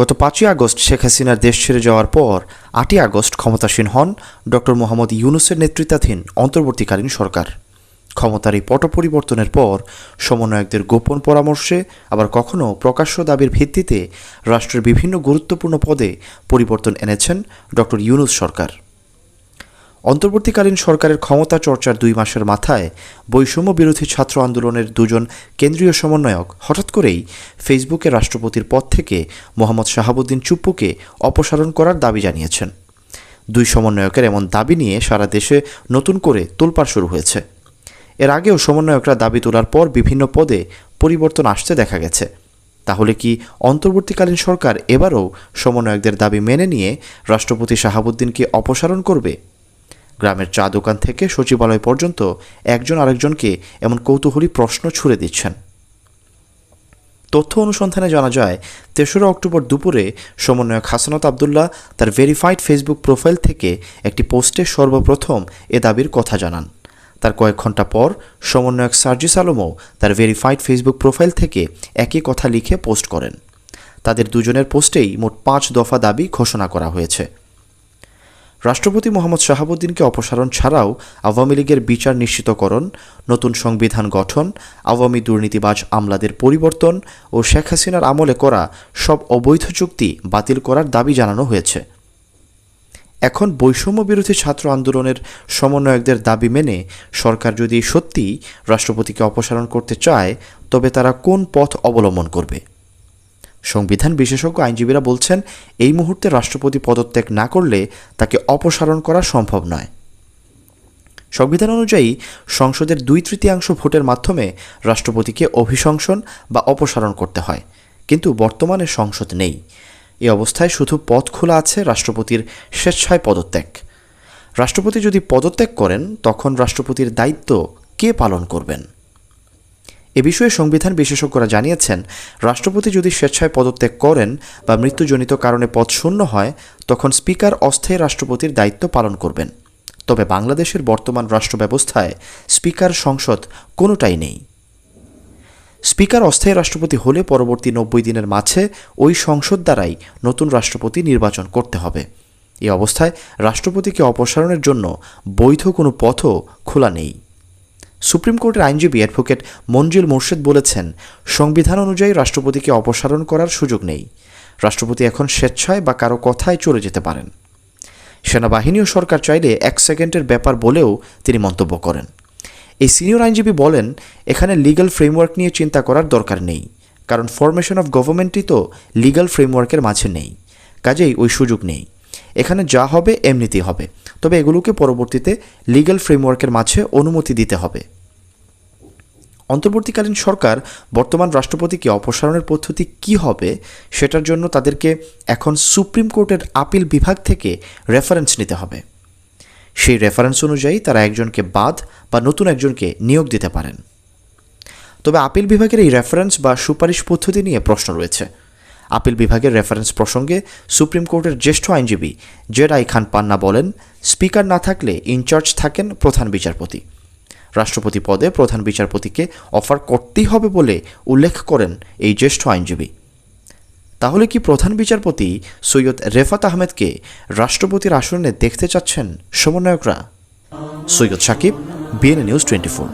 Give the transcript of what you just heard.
গত পাঁচই আগস্ট শেখ হাসিনার দেশ ছেড়ে যাওয়ার পর আটই আগস্ট ক্ষমতাসীন হন ডক্টর মোহাম্মদ ইউনুসের নেতৃত্বাধীন অন্তর্বর্তীকালীন সরকার। ক্ষমতার এই পট পরিবর্তনের পর সমন্বয়কদের গোপন পরামর্শে, আবার কখনও প্রকাশ্য দাবির ভিত্তিতে রাষ্ট্রের বিভিন্ন গুরুত্বপূর্ণ পদে পরিবর্তন এনেছেন ডক্টর ইউনুস সরকার। অন্তর্বর্তীকালীন সরকারের ক্ষমতা চর্চার দুই মাসের মাথায় বৈষম্য বিরোধী ছাত্র আন্দোলনের দুজন কেন্দ্রীয় সমন্বয়ক হঠাৎ করেই ফেসবুকে রাষ্ট্রপতির পদ থেকে মোহাম্মদ শাহাবুদ্দিন চুপ্পুকে অপসারণ করার দাবি জানিয়েছেন। দুই সমন্বয়কের এমন দাবি নিয়ে সারা দেশে নতুন করে তোলপাড় শুরু হয়েছে। এর আগেও সমন্বয়করা দাবি তোলার পর বিভিন্ন পদে পরিবর্তন আসতে দেখা গেছে। তাহলে কি অন্তর্বর্তীকালীন সরকার এবারও সমন্বয়কদের দাবি মেনে নিয়ে রাষ্ট্রপতি শাহাবুদ্দিনকে অপসারণ করবে? গ্রামের চা দোকান থেকে সচিবালয় পর্যন্ত একজন আরেকজনকে এমন কৌতূহলী প্রশ্ন ছুড়ে দিচ্ছেন। তথ্য অনুসন্ধানে জানা যায়, তেসরা অক্টোবর দুপুরে সমন্বয়ক হাসানাত আবদুল্লাহ তার ভেরিফাইড ফেসবুক প্রোফাইল থেকে একটি পোস্টে সর্বপ্রথম এ দাবির কথা জানান। তার কয়েক ঘণ্টা পর সমন্বয়ক সার্জিস আলমও তার ভেরিফাইড ফেসবুক প্রোফাইল থেকে একই কথা লিখে পোস্ট করেন। তাদের দুজনের পোস্টেই মোট পাঁচ দফা দাবি ঘোষণা করা হয়েছে। রাষ্ট্রপতি মোহাম্মদ শাহাবুদ্দিনকে অপসারণ ছাড়াও আওয়ামী লীগের বিচার নিশ্চিতকরণ, নতুন সংবিধান গঠন, আওয়ামী দুর্নীতিবাজ আমলাদের পরিবর্তন ও শেখ হাসিনার আমলে করা সব অবৈধ চুক্তি বাতিল করার দাবি জানানো হয়েছে। এখন বৈষম্য বিরোধী ছাত্র আন্দোলনের সমন্বয়কদের দাবি মেনে সরকার যদি সত্যি রাষ্ট্রপতিকে অপসারণ করতে চায়, তবে তারা কোন পথ অবলম্বন করবে? সংবিধান বিশেষজ্ঞ আইনজীবীরা বলছেন, এই মুহূর্তে রাষ্ট্রপতি পদত্যাগ না করলে তাকে অপসারণ করা সম্ভব নয়। সংবিধান অনুযায়ী, সংসদের দুই তৃতীয়াংশ ভোটের মাধ্যমে রাষ্ট্রপতিকে অভিশংসন বা অপসারণ করতে হয়, কিন্তু বর্তমানে সংসদ নেই। এ অবস্থায় শুধু পথ খোলা আছে রাষ্ট্রপতির স্বেচ্ছায় পদত্যাগ। রাষ্ট্রপতি যদি পদত্যাগ করেন, তখন রাষ্ট্রপতির দায়িত্ব কে পালন করবেন? এ বিষয়ে সংবিধান বিশেষজ্ঞরা জানিয়েছেন, রাষ্ট্রপতি যদি স্বেচ্ছায় পদত্যাগ করেন বা মৃত্যুজনিত কারণে পদ শূন্য হয়, তখন স্পিকার অস্থায়ী রাষ্ট্রপতির দায়িত্ব পালন করবেন। তবে বাংলাদেশের বর্তমান রাষ্ট্র ব্যবস্থায় স্পিকার সংসদ কোনোটাই নেই। স্পিকার অস্থায়ী রাষ্ট্রপতি হলে পরবর্তী নব্বই দিনের মাঝে ওই সংসদ দ্বারাই নতুন রাষ্ট্রপতি নির্বাচন করতে হবে। এ অবস্থায় রাষ্ট্রপতিকে অপসারণের জন্য বৈধ কোনো পথও খোলা নেই। সুপ্রিম কোর্টের আইনজীবী অ্যাডভোকেট মঞ্জিল মোর্শেদ বলেছেন, সংবিধান অনুযায়ী রাষ্ট্রপতিকে অপসারণ করার সুযোগ নেই। রাষ্ট্রপতি এখন স্বেচ্ছায় বা কারও কথায় চলে যেতে পারেন। সেনাবাহিনী ও সরকার চাইলে এক সেকেন্ডের ব্যাপার বলেও তিনি মন্তব্য করেন। এই সিনিয়র আইনজীবী বলেন, এখানে লিগাল ফ্রেমওয়ার্ক নিয়ে চিন্তা করার দরকার নেই, কারণ ফরমেশন অফ গভর্নমেন্টই তো লিগ্যাল ফ্রেমওয়ার্কের মাঝে নেই। কাজেই ওই সুযোগ নেই। এখানে যা হবে, এমনিতেই হবে। তবে এগুলোকে পরবর্তীতে লিগ্যাল ফ্রেমওয়ার্কের মাঝে অনুমতি দিতে হবে। অন্তর্বর্তীকালীন সরকার বর্তমান রাষ্ট্রপতিকে অপসারণের পদ্ধতি কি হবে, সেটার জন্য তাদেরকে এখন সুপ্রিম কোর্টের আপিল বিভাগ থেকে রেফারেন্স নিতে হবে। সেই রেফারেন্স অনুযায়ী তারা একজনকে বাদ বা নতুন একজনকে নিয়োগ দিতে পারেন। তবে আপিল বিভাগের এই রেফারেন্স বা সুপারিশ পদ্ধতি নিয়ে প্রশ্ন রয়েছে। আপিল বিভাগের রেফারেন্স প্রসঙ্গে সুপ্রিম কোর্টের জ্যেষ্ঠ আইনজীবী জেড আই খান পান্না বলেন, স্পিকার না থাকলে ইনচার্জ থাকেন প্রধান বিচারপতি। রাষ্ট্রপতি পদে প্রধান বিচারপতিকে অফার করতেই হবে বলে উল্লেখ করেন এই জ্যেষ্ঠ আইনজীবী। তাহলে কি প্রধান বিচারপতি সৈয়দ রেফাত আহমেদকে রাষ্ট্রপতির আসনে দেখতে চাচ্ছেন সমন্বয়করা? Syed Sakib BNA news twenty four